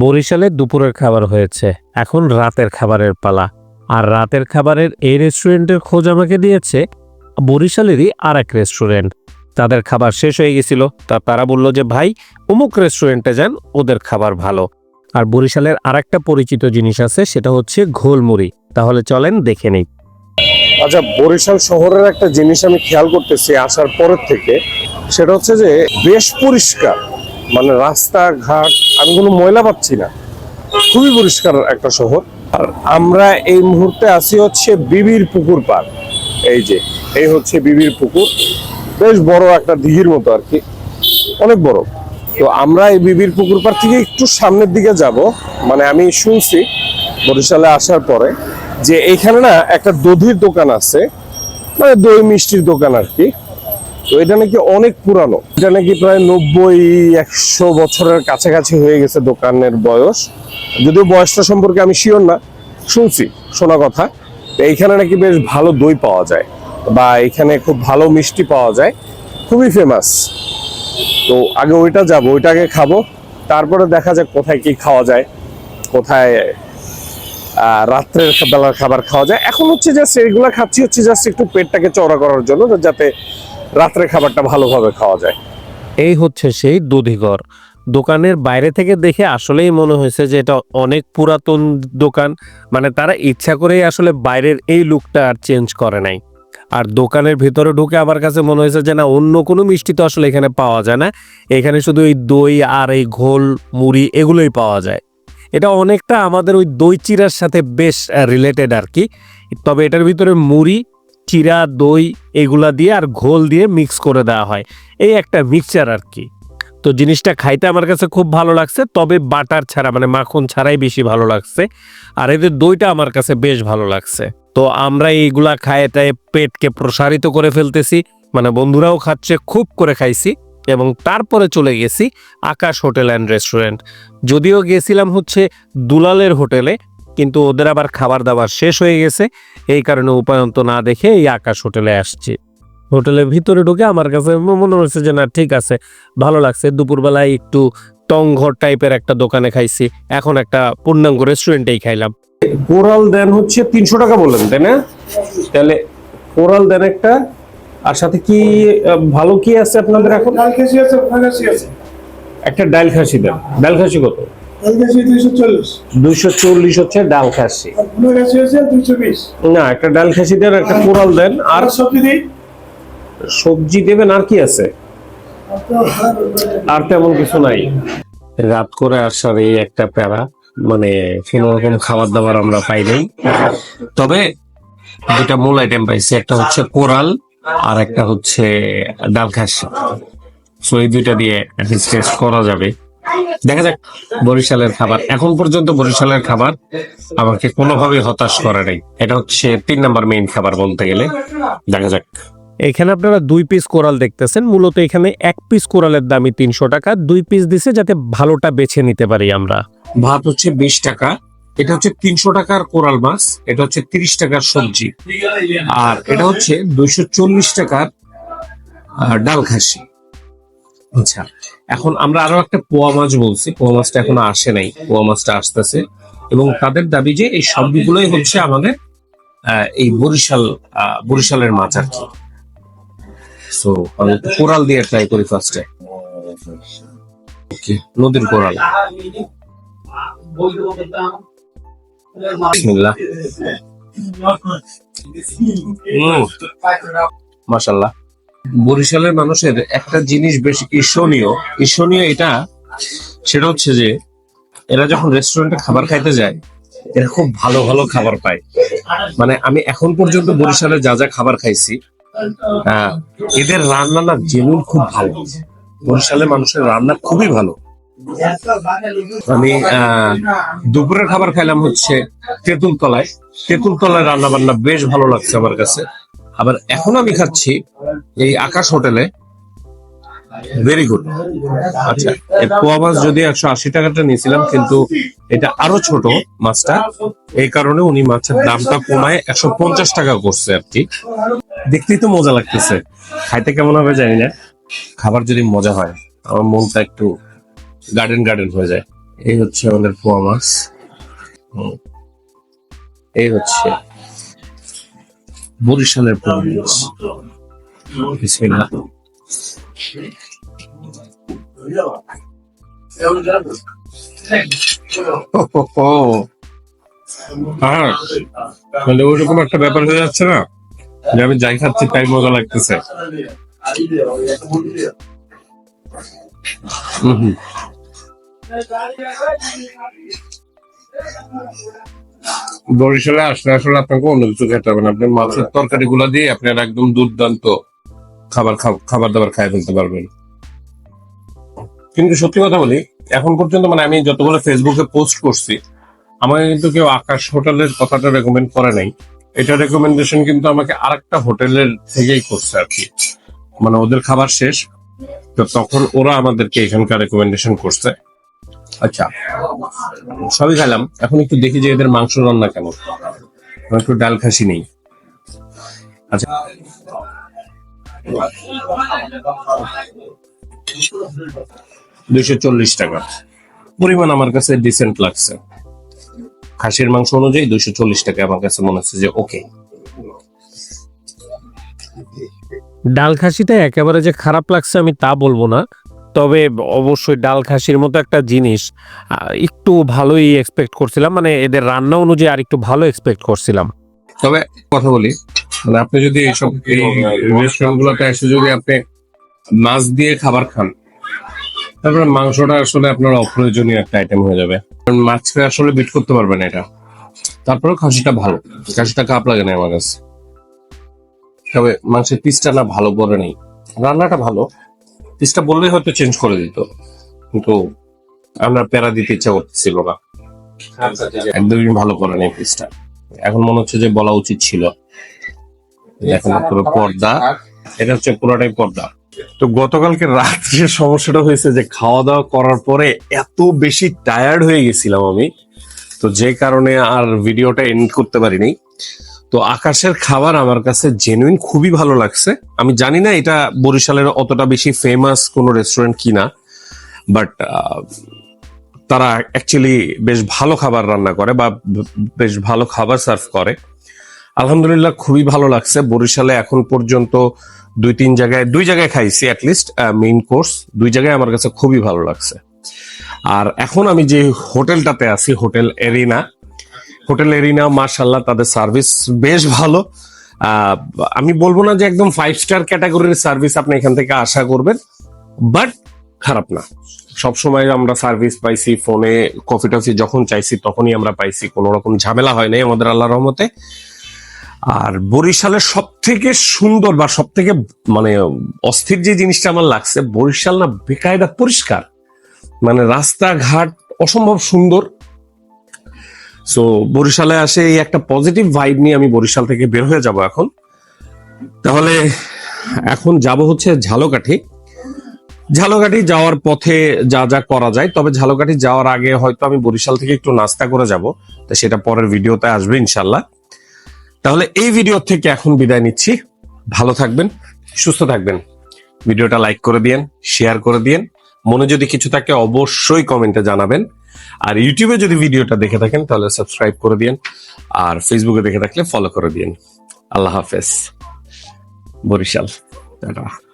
বরিশালে দুপুরের খাবার হয়েছে। এখন রাতের খাবারের পালা। আর রাতের খাবারের এই রেস্টুরেন্টের খোঁজ আমাকে দিয়েছে বরিশালেরই আর এক রেস্টুরেন্ট তাদের খাবার শেষ হয়ে গেছিল। তা তারা বলল যে, ভাই, অমুক রেস্টুরেন্টে যান, ওদের খাবার ভালো। আর বরিশালের আর একটা পরিচিত জিনিস আছে, সেটা হচ্ছে ঘোলমুড়ি। তাহলে চলেন দেখে নেই। আচ্ছা বরিশাল শহরের একটা জিনিস আমি খেয়াল করতেছি আসার পরের থেকে, সেটা হচ্ছে যে, বেশ পরিষ্কার। মানে রাস্তাঘাট, আমি কোনো ময়লা পাচ্ছি না। খুবই পরিষ্কার একটা শহর। আর আমরা এই মুহূর্তে আছি হচ্ছে বিবির পুকুর পার। এই যে, এই হচ্ছে বিবির পুকুর। বেশ বড় একটা দিঘির মতো আর কি। অনেক বড়। তো আমরা এই বিবির পুকুর পার থেকে একটু সামনের দিকে যাব। মানে আমি শুনছি বরিশালে আসার পরে যে এইখানে না একটা দধির দোকান আছে। মানে দই মিষ্টির দোকান আর কি। তো এটা নাকি অনেক পুরানো। এটা নাকি প্রায় নব্বই, একশো বছরের কাছাকাছি হয়ে গেছে দোকানের বয়স। যদিও বয়সটা সম্পর্কে আমি শিওর না, শুনছি, শোনা কথা। এইখানে নাকি বেশ ভালো দই পাওয়া যায় বা এখানে খুব ভালো মিষ্টি পাওয়া যায়। খুবই ফেমাস তো আগে ওইটা যাব ওইটাকে খাব। তারপরে দেখা যাক কোথায় কি খাওয়া যায়, কোথায় রাত্রের বেলার খাবার খাওয়া যায়। এখন হচ্ছে জাস্ট এগুলা খাচ্ছি, হচ্ছে জাস্ট একটু পেটটাকে চওড়া করার জন্য, যাতে রাত্রের খাবারটা ভালোভাবে খাওয়া যায়। এই হচ্ছে সেই দধিঘর। দোকানের বাইরে থেকে দেখে আসলেই মনে হয়েছে যে এটা অনেক পুরাতন দোকান। মানে তারা ইচ্ছা করেই আসলে বাইরের এই লুকটা আর চেঞ্জ করে নাই। আর দোকানের ভিতরে ঢুকে আমার কাছে মনে হয়েছে যে না, অন্য কোনো মিষ্টি তো আসলে এখানে পাওয়া যায় না। এখানে শুধু এই দই আর এই ঘোল, মুড়ি এগুলোই পাওয়া যায়। এটা অনেকটা আমাদের ওই দই চিরার সাথে বেশ রিলেটেড আর কি। তবে এটার ভিতরে মুড়ি চিরা, দই এগুলা দিয়ে আর ঘোল দিয়ে মিক্স করে দেওয়া হয়। এই একটা মিক্সচার আর কি। তো জিনিসটা খাইতে আমার কাছে খুব ভালো লাগছে, তবে বাটার ছাড়া মানে মাখন ছাড়াই বেশি ভালো লাগছে। আর এদের দইটা আমার কাছে বেশ ভালো লাগছে। তো আমরা এইগুলা খাই এটাই পেটকে প্রসারিত করে ফেলতেছি। মানে বন্ধুরাও খাচ্ছে, খুব করে খাইছি এবং তারপরে চলে গেছি আকাশ হোটেল অ্যান্ড রেস্টুরেন্ট। যদিও গেছিলাম হচ্ছে দুলালের হোটেলে কিন্তু ওদের আবার খাবার দাবার শেষ হয়ে গেছে। এই কারণে উপায়ন্ত না দেখে এই আকাশ হোটেলে আসছি। হোটেলের ভিতরে ঢুকে আমার কাছে মনে হচ্ছে যে না ঠিক আছে ভালো লাগছে। দুপুরবেলায় একটু টংঘর টাইপের একটা দোকানে খাইছি। এখন একটা পূর্ণাঙ্গ রেস্টুরেন্টেই খাইলাম। কোরাল দেন হচ্ছে তিনশো টাকা বললেন তাই না? তাহলে কোরাল দেন একটা। আর সাথে কি ভালো কি আছে আপনাদের এখন? ডাল কেজি আছে আছে। একটা ডাল খাসি দেন। ডাল খাসি কত? দুইশো চল্লিশ। হচ্ছে ডাল খাসি। না একটা ডাল খাসি দেন একটা কোরাল দেন আর আর সবজি দেবেন আর কি আছে? আর তেমন কিছু নাই। রাত করে আসার এই একটা প্যারা মানে কোনো রকম খাবার দাবার আমরা পাই নাই। তবে দুটা মূল আইটেম পাইছি একটা হচ্ছে কোরাল আর একটা হচ্ছে ডাল খাসি। সো এই দুইটা দিয়ে টেস্ট করা যাবে। দেখা যাক বরিশালের খাবার। এখন পর্যন্ত বরিশালের খাবার আমাকে কোনোভাবে হতাশ করে নাই। এটা হচ্ছে তিন নাম্বার মেইন খাবার বলতে গেলে। দেখা যাক। এখানে আপনারা দুই পিস কোরাল দেখতেছেন। মূলত এখানে এক পিস কোরালের দামই তিনশো টাকা। দুই পিস দিছে যাতে ভালোটা বেছে নিতে পারি আমরা। ভাত হচ্ছে বিশ টাকা। এটা হচ্ছে তিনশো টাকার কোরাল মাছ। এটা হচ্ছে তিরিশ টাকার সবজি। আর এটা হচ্ছে দুইশো চল্লিশ টাকার ডাল খাসি। আচ্ছা। এখন আমরা আরও একটা পোয়া মাছ বলছি। পোয়া মাছটা এখনও আসে নাই। পোয়া মাছটা আসতেছে। এবং তাদের দাবি যে এই সবগুলোই হচ্ছে আমাদের এই বরিশাল বরিশালের মাছ আর কি। সো আমি কোরাল দিয়ে ট্রাই করি ফার্স্টে ওকে নদীর কোরাল। মাশাল্লাহ। বরিশালের মানুষের একটা জিনিস বেশ ঈর্ষণীয়। ঈর্ষণীয় এটা, সেটা হচ্ছে যে, এরা যখন রেস্টুরেন্টে খাবার খাইতে যায়, এরা খুব ভালো ভালো খাবার পায়। মানে আমি এখন পর্যন্ত বরিশালে যা যা খাবার খাইছি এদের রান্না না জেনুইন খুব ভালো। বরিশালের মানুষের রান্না খুবই ভালো। আমি দুপুরের খাবার খাইলাম হচ্ছে তেঁতুল তলায় তেঁতুল তলায় রান্না বান্না বেশ ভালো লাগছে আমার কাছে। আবার এখন আমি খাচ্ছি এই আকাশ হোটেলে। ভেরি গুড আচ্ছা এই পোয়া মাছ যদি একশো আশি টাকাটা নিয়েছিলাম, কিন্তু এটা আরও ছোট মাছটা। এই কারণে উনি মাছের দামটা কমায় একশো পঞ্চাশ টাকা করছে আর কি। দেখতেই তো মজা লাগতেছে। খাইতে কেমন হবে জানি না। খাবার যদি মজা হয়, আমার মনটা একটু গার্ডেন গার্ডেন হয়ে যায়। এই হচ্ছে আমাদের পোয়া মাছ। এই হচ্ছে বরিশালের আর মানে ওইরকম একটা ব্যাপার হয়ে যাচ্ছে না? যে আমি যাই খাচ্ছি তাই মজা লাগতেছে। হুম হুম। বরিশালে আসলে আসলে আপনাকে অন্য কিছু খেতে হবে না। আপনি মাছের তরকারি গুলা দিয়ে আপনার একদম দুর্দান্ত খাবার খাবার দাবার খাই ফেলতে পারবেন। কিন্তু সত্যি কথা বলি, এখন পর্যন্ত মানে আমি যতগুলো ফেসবুকে পোস্ট করছি, আমাকে কিন্তু কেউ আকাশ হোটেলের কথাটা রেকমেন্ড করে নাই। এটা রেকমেন্ডেশন কিন্তু আমাকে আরেকটা হোটেলের থেকেই করছে আর কি। মানে ওদের খাবার শেষ, তো তখন ওরা আমাদেরকে এখানকার রেকমেন্ডেশন করছে। আচ্ছা সবই খেলাম এখন একটু দেখি যে এদের মাংস রান্না আমার একটু ডাল খাসি নেই। আচ্ছা। দুইশো চল্লিশ টাকা। পরিমাণ আমার কাছে ডিসেন্ট লাগছে। খাসির মাংস অনুযায়ী দুইশো চল্লিশ টাকা আমার কাছে মনে হচ্ছে যে ওকে ডাল খাসিটা একেবারে যে খারাপ লাগছে আমি তা বলব না। তবে অবশ্যই ডাল খাসির মতো একটা জিনিস একটু ভালোই এক্সপেক্ট করছিলাম মানে এদের রান্না অনুযায়ী আর একটু ভালো এক্সপেক্ট করছিলাম। তবে কথা বলি মানে আপনি যদি এইসব এসে যদি আপনি মাছ দিয়ে খাবার খান, তারপরে মাংসটা আসলে আপনার অপ্রয়োজনীয় একটা আইটেম হয়ে যাবে। কারণ মাছকে আসলে বিট করতে পারবেন এটা। তারপরে খাসিটা ভালো, খাসিটা কাপ লাগে না আমার কাছে। তবে মাংসের পিসটা না ভালো করে নেই। রান্নাটা ভালো পিসটা বললেই হয়তো চেঞ্জ করে দিত। কিন্তু আমরা প্যারা দিতে ইচ্ছা করতেছিল না। একদমই ভালো করে নেই পিসটা এখন মনে হচ্ছে যে বলা উচিত ছিল। এখন পুরো পর্দা। এটা হচ্ছে পুরোটাই পর্দা। তো গতকালকে রাত্রে সমস্যাটা হয়েছে যে খাওয়া দাওয়া করার পরে এত বেশি টায়ার্ড হয়ে গেছিলাম আমি। তো যে কারণে আর ভিডিওটা এন্ড করতে পারিনি। তো আকাশের খাবার আমার কাছে জেনুইন খুবই ভালো লাগছে। আমি জানি না এটা বরিশালের অতটা বেশি ফেমাস কোনো রেস্টুরেন্ট কিনা বাট তারা অ্যাকচুয়ালি বেশ ভালো খাবার রান্না করে বা বেশ ভালো খাবার সার্ভ করে। আলহামদুলিল্লাহ খুবই ভালো লাগছে। বরিশালে এখন পর্যন্ত দুই তিন জায়গায়, দুই জায়গায় খাইছি অ্যাটলিস্ট মেইন কোর্স দুই জায়গায় আমার কাছে খুবই ভালো লাগছে। আর এখন আমি যে হোটেলটাতে আছি, হোটেল এরিনা হোটেল এরিনা মার্শাল্লাহ তাদের সার্ভিস বেশ ভালো। আমি বলব না যে একদম ফাইভ স্টার ক্যাটাগরির সার্ভিস আপনি এখান থেকে আশা করবেন বাট খারাপ না। সবসময় আমরা সার্ভিস পাইছি ফোনে, কফি টফি যখন চাইছি তখনই আমরা পাইছি, কোনো রকম ঝামেলা হয় নাই আমাদের আল্লাহ রহমতে। আর বরিশালের সব থেকে সুন্দর বা সব থেকে মানে অস্থির যে জিনিসটা আমার লাগছে, বরিশাল না বেকায়দা পরিষ্কার। মানে রাস্তাঘাট অসম্ভব সুন্দর সো বরিশালে আসে এই একটা পজিটিভ ভাইব নিয়ে আমি বরিশাল থেকে বের হয়ে যাব এখন। তাহলে এখন যাব হচ্ছে ঝালকাঠি। ঝালকাঠি যাওয়ার পথে যা যা করা যায়, তবে ঝালকাঠি যাওয়ার আগে হয়তো আমি বরিশাল থেকে একটু নাস্তা করে যাব, তো সেটা পরের ভিডিওতে আসবে ইনশাল্লাহ। তাহলে এই ভিডিও থেকে এখন বিদায় নিচ্ছি। ভালো থাকবেন, সুস্থ থাকবেন। ভিডিওটা লাইক করে দিয়েন শেয়ার করে দিয়েন। মনে যদি কিছু থাকে অবশ্যই কমেন্টে জানাবেন। আর ইউটিউবে যদি ভিডিওটা দেখে থাকেন, তাহলে সাবস্ক্রাইব করে দিয়েন। আর ফেসবুকে দেখে থাকলে ফলো করে দিয়েন। আল্লাহ হাফেজ। বরিশাল। টাটা।